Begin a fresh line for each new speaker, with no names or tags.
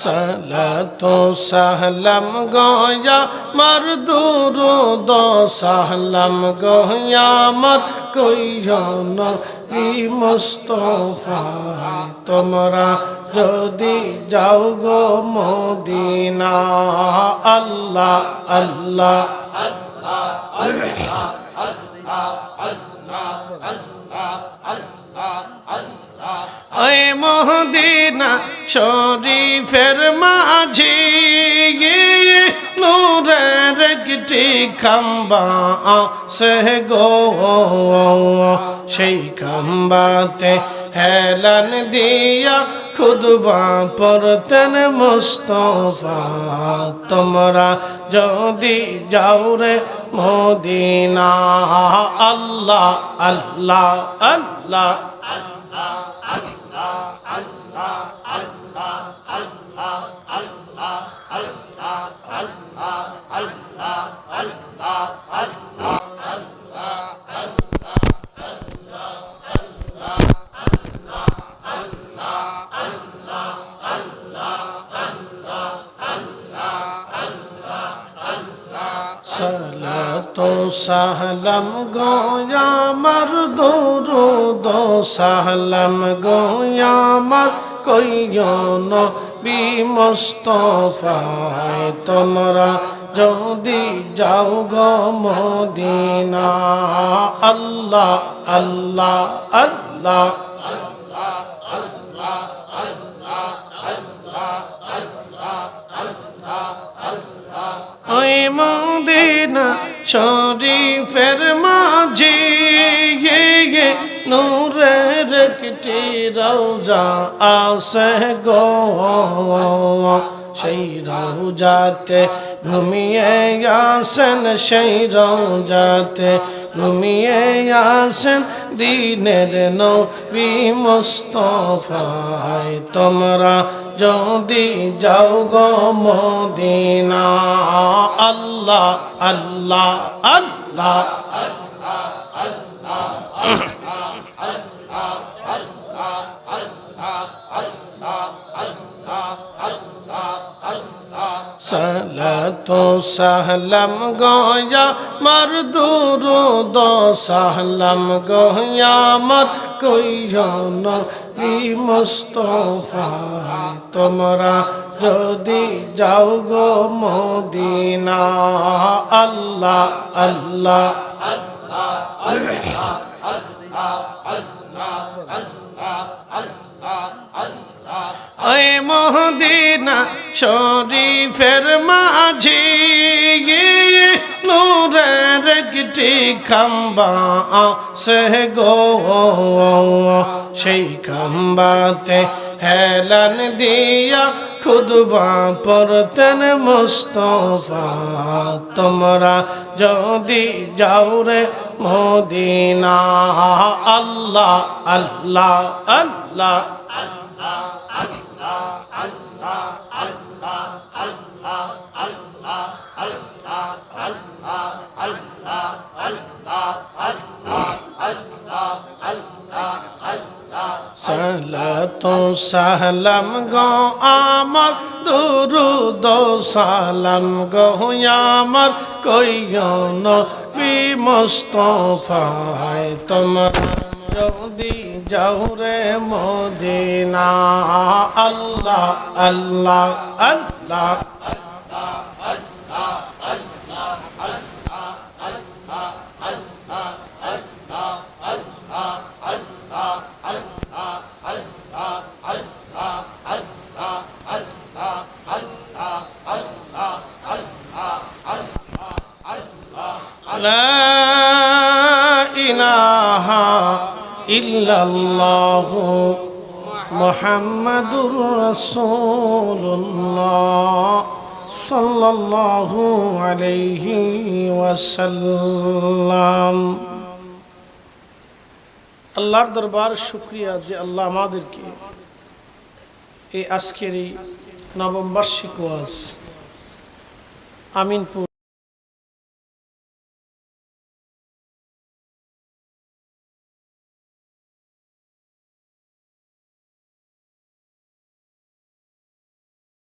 সালাতো সাহলাম গয়া মার দুরুদ সাহলাম গয়া মার কইয়ন বি মুস্তফা তোমরা যদি যাও গো মদিনা আল্লাহ আল্লাহ ওই মহদিনা শরীফের মাঝি নূরের একটি খাম্বা সে গো। সেই খাম্বাতে হেলান দিয়া খুদবা পরতেন মুস্তফা। তোমরা যদি যাও রে মদিনা, আল্লাহ আল্লাহ আল্লাহ আল্লাহ। সালাতো সাহলাম গোয়ামার দরুদ সাহলাম গোয়ামার কইয়ন বি মুস্তফায়, তোমরা যদি যাও গো মদিনা, আল্লাহ আল্লাহ আল্লাহ। শরীফের মাঝে নূরের একটি রওজা আসে গো। সেই রওজাতে ঘুমিয়ে আসেন সেই রওজাতে ঘুমিয়ে আসেন দিনের নবী মুস্তফায়। তোমরা যদি যাও গো মদিনা আল্লাহ আল্লাহ আল্লাহ সালাতো সাহলাম গয়া মার দুরুদ সাহলাম গয়া মার কইয়ন বি মুস্তফা তোমরা যদি যাও গো মদিনা আল্লাহ আল্লাহ ওই মহদিনা শরীফের মাঝে নূরের একটি খাম্বা সে গো। সেই খাম্বাতে হেলান দিয়া খুদবা পরতেন মুস্তফা। তোমরা যদি যাও রে মদিনা, আল্লাহ আল্লাহ আল্লাহ আল্লাহ। সালাতো সাহলাম গো আমার, দুরুদ সালাম গো আমার কইয়ন বি মুস্তফায় তোমার যদি যাও রে মদিনা, আল্লাহ আল্লাহ আল্লাহ ইল্লাল্লাহ মুহাম্মাদুর রাসূলুল্লাহ সাল্লাল্লাহু আলাইহি ওয়াসাল্লাম। আল্লাহর দরবার শুকরিয়া যে আল্লাহ আমাদেরকে এই আজকের এই নবম বার্ষিক ওয়াজ। আমিনপুর